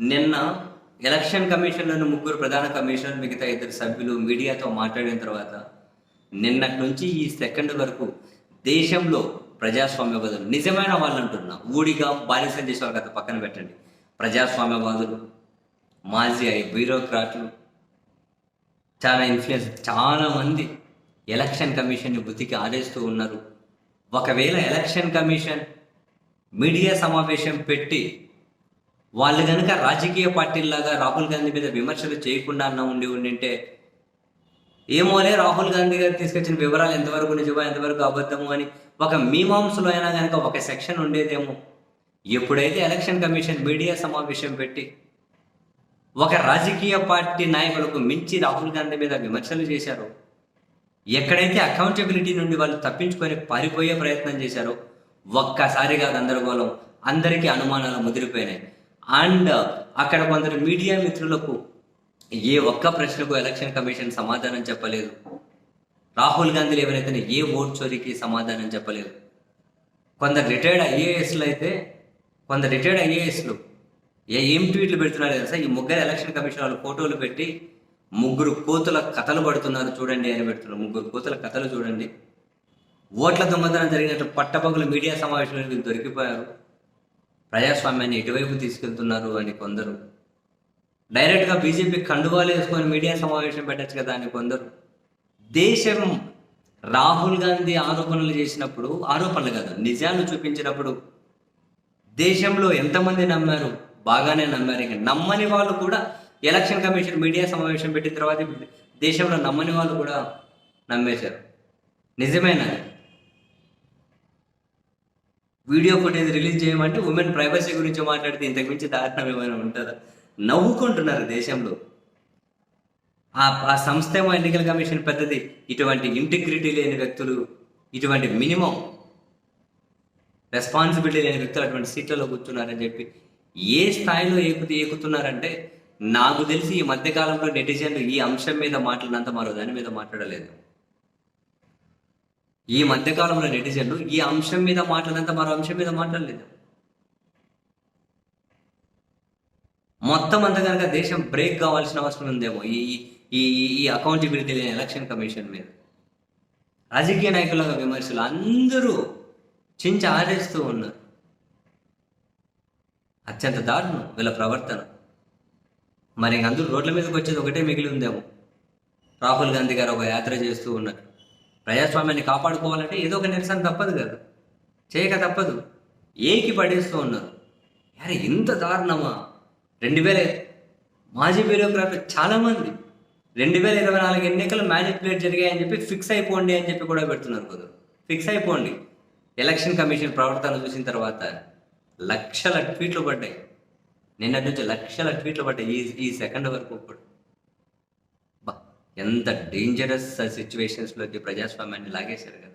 నిన్న ఎలక్షన్ కమిషన్లోని ముగ్గురు ప్రధాన కమిషనర్ మిగతా ఇద్దరు సభ్యులు మీడియాతో మాట్లాడిన తర్వాత నిన్నటి నుంచి ఈ సెకండ్ వరకు దేశంలో ప్రజాస్వామ్యవాదులు నిజమైన వాళ్ళు అంటున్నా ఊడిగా బాలిసం చేసే వాళ్ళు అంత పక్కన పెట్టండి. ప్రజాస్వామ్యవాదులు మాజీ ఐ బ్యూరోక్రాట్లు చాలా ఇన్ఫ్లుయెన్స్ చాలామంది ఎలక్షన్ కమిషన్ని బుద్ధికి ఆడేస్తూ ఉన్నారు. ఒకవేళ ఎలక్షన్ కమిషన్ మీడియా సమావేశం పెట్టి వాళ్ళు కనుక రాజకీయ పార్టీల్లాగా రాహుల్ గాంధీ మీద విమర్శలు చేయకుండా అన్న ఉండి ఉండింటే ఏమోలే రాహుల్ గాంధీ గారు తీసుకొచ్చిన వివరాలు ఎంతవరకు నిజమో ఎంతవరకు అబద్ధము అని ఒక మీమాంసలో అయినా కనుక ఒక సెక్షన్ ఉండేదేమో. ఎప్పుడైతే ఎలక్షన్ కమిషన్ మీడియా సమావేశం పెట్టి ఒక రాజకీయ పార్టీ నాయకులకు మించి రాహుల్ గాంధీ మీద విమర్శలు చేశారో ఎక్కడైతే అకౌంటబిలిటీ నుండి వాళ్ళు తప్పించుకొని పారిపోయే ప్రయత్నం చేశారో ఒక్కసారిగా గందరగోళం అందరికీ అనుమానాలు ముదిరిపోయినాయి. అండ్ అక్కడ కొందరు మీడియా మిత్రులకు ఏ ఒక్క ప్రశ్నకు ఎలక్షన్ కమిషన్ సమాధానం చెప్పలేదు. రాహుల్ గాంధీలు ఎవరైతే ఏ ఓట్ చోరీకి సమాధానం చెప్పలేదు. కొందరు రిటైర్డ్ ఐఏఎస్లు అయితే కొందరు రిటైర్డ్ ఐఏఎస్లు ఏ ఏం ట్వీట్లు పెడుతున్నారు తెలుసా? ఈ ముగ్గురు ఎలక్షన్ కమిషన్ వాళ్ళు ఫోటోలు పెట్టి ముగ్గురు కోతుల కథలు పడుతున్నారు చూడండి అని పెడుతున్నారు. ముగ్గురు కోతుల కథలు చూడండి. ఓట్ల దొంగతనం జరిగినట్టు పట్టపగులు మీడియా సమావేశంలో దొరికిపోయారు. ప్రజాస్వామ్యాన్ని ఎటువైపు తీసుకెళ్తున్నారు అని కొందరు. డైరెక్ట్గా బీజేపీ కండువాలు వేసుకొని మీడియా సమావేశం పెట్టచ్చు కదా అని కొందరు. దేశం రాహుల్ గాంధీ ఆరోపణలు చేసినప్పుడు ఆరోపణలు కాదు నిజాలు చూపించినప్పుడు దేశంలో ఎంతమంది నమ్మారు? బాగానే నమ్మారు. ఇక నమ్మని వాళ్ళు కూడా ఎలక్షన్ కమిషన్ మీడియా సమావేశం పెట్టిన తర్వాత దేశంలో నమ్మని వాళ్ళు కూడా నమ్మేశారు. నిజమేనా వీడియో ఫుటేజ్ రిలీజ్ చేయమంటే ఉమెన్ ప్రైవసీ గురించి మాట్లాడితే ఇంతకు మించి దారుణం ఏమైనా ఉంటుందా? నవ్వుకుంటున్నారు దేశంలో. ఆ ఆ సంస్థ ఏమో ఎన్నికల కమిషన్ పెద్దది. ఇటువంటి ఇంటిగ్రిటీ లేని వ్యక్తులు ఇటువంటి మినిమం రెస్పాన్సిబిలిటీ లేని వ్యక్తులు అటువంటి సీట్లలో కూర్చున్నారని చెప్పి ఏ స్థాయిలో ఏకుతూ ఏకుతున్నారంటే నాకు తెలిసి ఈ మధ్యకాలంలో నెటిజన్లు ఈ అంశం మీద మాట్లాడినంత మరో దాని మీద మాట్లాడలేదు. ఈ మధ్యకాలంలో నెటిజన్లు ఈ అంశం మీద మాట్లాడంత మరో అంశం మీద మాట్లాడలేదు. మొత్తం అంతా కనుక దేశం బ్రేక్ కావాల్సిన అవసరం ఉందేమో ఈ ఈ ఈ అకౌంటబిలిటీ లేని ఎలక్షన్ కమిషన్ మీద. రాజకీయ నాయకుల విమర్శలు అందరూ చించి ఆడేస్తూ ఉన్నారు. అత్యంత దారుణం వీళ్ళ ప్రవర్తన. మరి అందరూ రోడ్ల మీదకి వచ్చేది ఒకటే మిగిలి ఉందేమో. రాహుల్ గాంధీ గారు ఒక యాత్ర చేస్తూ ఉన్నారు. ప్రజాస్వామ్యాన్ని కాపాడుకోవాలంటే ఏదో ఒక నిరసన తప్పదు కదా. చేయక తప్పదు. ఏకి పడేస్తూ ఉన్నారు. అరే ఇంత దారుణమా? రెండు వేల మాజీ బ్యూరోక్రాట్లు చాలామంది. రెండు వేల ఇరవై నాలుగు ఎన్నికలు మ్యానిపులేట్ జరిగాయని చెప్పి ఫిక్స్ అయిపోండి అని చెప్పి కూడా పెడుతున్నారు కొందరు. ఫిక్స్ అయిపోండి. ఎలక్షన్ కమిషన్ ప్రవర్తన చూసిన తర్వాత లక్షల ట్వీట్లు పడ్డాయి. నిన్నటి నుంచి లక్షల ట్వీట్లు పడ్డాయి ఈ ఈ సెకండ్ వరకు కూడా. ఎంత డేంజరస్ సిచ్యువేషన్స్లోకి ప్రజాస్వామ్యాన్ని లాగేశారు కదా.